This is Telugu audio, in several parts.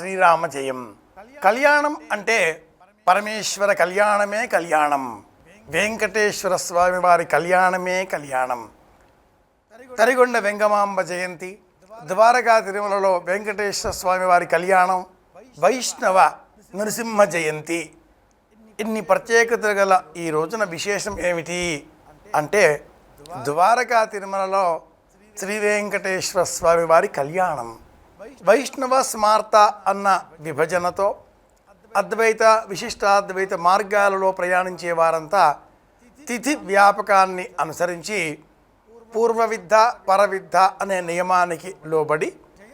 శ్రీరామ జయం కళ్యాణం అంటే పరమేశ్వర కళ్యాణమే కళ్యాణం. వెంకటేశ్వర స్వామి వారి కళ్యాణమే కళ్యాణం. తరిగొండ వెంగమాంబ జయంతి ద్వారకా తిరుమలలో వెంకటేశ్వర స్వామి వారి కళ్యాణం వైష్ణవ నరసింహ జయంతి. ఇన్ని ప్రత్యేకతలు గల ఈ రోజున విశేషం ఏమిటి? అంటే ద్వారకా తిరుమలలో శ్రీ వెంకటేశ్వర స్వామి వారి కళ్యాణం. వైష్ణవ స్మార్త అన్న విభజనతో అద్వైత విశిష్టాద్వైత మార్గాలలో ప్రయాణించే వారంతా తిథి వ్యాపకాన్ని అనుసరించి పూర్వవిద్ధ పరవిద్ధ అనే నియమానికి లోబడి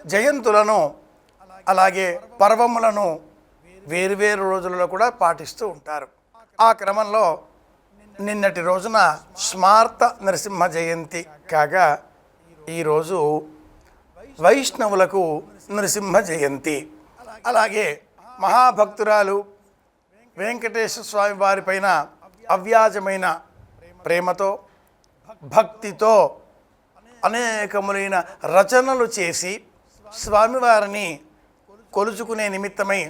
జయంతులను అలాగే పర్వములను వేరువేరు రోజులలో కూడా పాటిస్తూ ఉంటారు. ఆ క్రమంలో నిన్నటి రోజున స్మార్త నరసింహ జయంతి కాగా ఈరోజు వైష్ణవులకు నరసింహ జయంతి. అలాగే మహాభక్తురాలు వెంకటేశ్వర స్వామి వారిపైన అవ్యాజమైన ప్రేమతో భక్తితో అనేకములైన రచనలు చేసి స్వామివారిని కొలుచుకునే నిమిత్తమై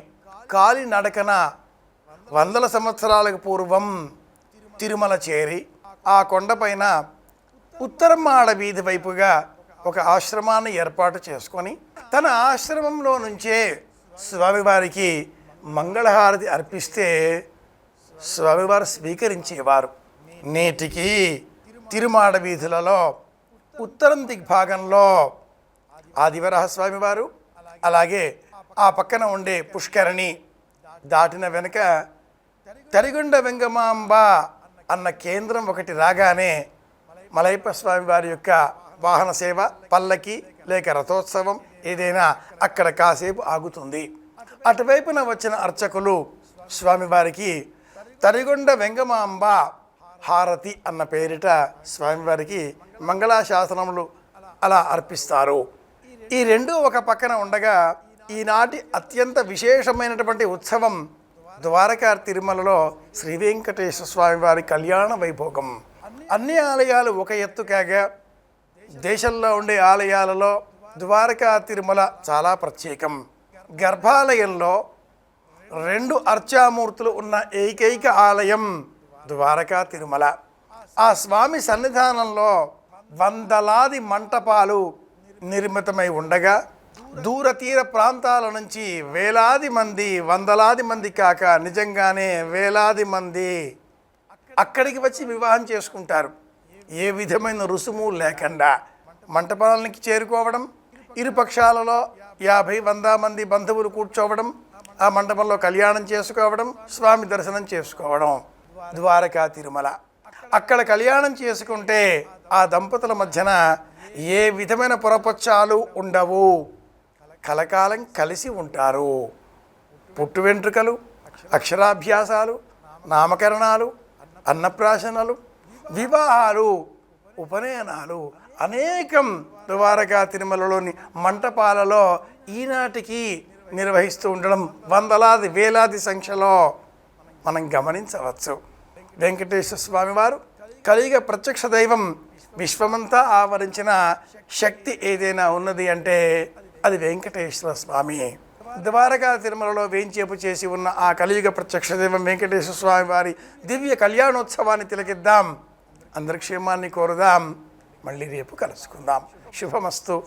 కాలినడకన వందల సంవత్సరాలకు పూర్వం తిరుమల చేరి ఆ కొండపైన ఉత్తరమాడ వీధి వైపుగా ఒక ఆశ్రమాన్ని ఏర్పాటు చేసుకొని తన ఆశ్రమంలో నుంచే స్వామివారికి మంగళహారతి అర్పిస్తే స్వామివారు స్వీకరించేవారు. నేటికి తిరుమాడ వీధులలో ఉత్తరం దిగ్భాగంలో ఆదివరహ స్వామివారు అలాగే ఆ పక్కన ఉండే పుష్కరిణి దాటిన వెనుక తరిగొండ వెంగమాంబ అన్న కేంద్రం ఒకటి రాగానే మలయప్ప స్వామి వారి యొక్క వాహన సేవ పల్లకి లేక రథోత్సవం ఏదైనా అక్కడ కాసేపు ఆగుతుంది. అటువైపున వచ్చిన అర్చకులు స్వామివారికి తరిగొండ వెంగమాంబ హారతి అన్న పేరిట స్వామివారికి మంగళాశాసనములు అలా అర్పిస్తారు. ఈ రెండు ఒక పక్కన ఉండగా ఈనాటి అత్యంత విశేషమైనటువంటి ఉత్సవం ద్వారకా తిరుమలలో శ్రీ వెంకటేశ్వర స్వామివారి కళ్యాణ వైభోగం. అన్ని ఆలయాలు ఒక ఎత్తు కాగా దేశంలో ఉండే ఆలయాలలో ద్వారకా తిరుమల చాలా ప్రత్యేకం. గర్భాలయంలో రెండు అర్చామూర్తులు ఉన్న ఏకైక ఆలయం ద్వారకా తిరుమల. ఆ స్వామి సన్నిధానంలో వందలాది మంటపాలు నిర్మితమై ఉండగా దూర తీర ప్రాంతాల నుంచి వేలాది మంది వందలాది మంది కాక నిజంగానే వేలాది మంది అక్కడికి వచ్చి వివాహం చేసుకుంటారు. ఏ విధమైన రుసుము లేకుండా మంటపాలనికి చేరుకోవడం ఇరుపక్షాలలో యాభై వంద మంది బంధువులు కూర్చోవడం ఆ మండపంలో కళ్యాణం చేసుకోవడం స్వామి దర్శనం చేసుకోవడం. ద్వారకా తిరుమల. అక్కడ కళ్యాణం చేసుకుంటే ఆ దంపతుల మధ్యన ఏ విధమైన పొరపచ్చాలు ఉండవు. కలకాలం కలిసి ఉంటారు. పుట్టు వెంట్రుకలు అక్షరాభ్యాసాలు నామకరణాలు అన్నప్రాశనలు వివాహాలు ఉపనయనాలు అనేకం ద్వారకా తిరుమలలోని మంటపాలలో ఈనాటికి నిర్వహిస్తూ ఉండడం వందలాది వేలాది సంఖ్యలో మనం గమనించవచ్చు. వెంకటేశ్వర స్వామి వారు కలియుగ ప్రత్యక్ష దైవం విశ్వమంతా ఆవరించిన శక్తి ఏదైనా ఉన్నది అంటే అది వెంకటేశ్వర స్వామి. ద్వారకా తిరుమలలో వేంచేపు చేసి ఉన్న ఆ కలియుగ ప్రత్యక్ష దైవం వెంకటేశ్వర స్వామి వారి దివ్య కళ్యాణోత్సవాన్ని తిలకిద్దాం. అందరి క్షేమాన్ని కోరుదాం. మళ్ళీ రేపు కలుసుకుందాం. శుభమస్తు.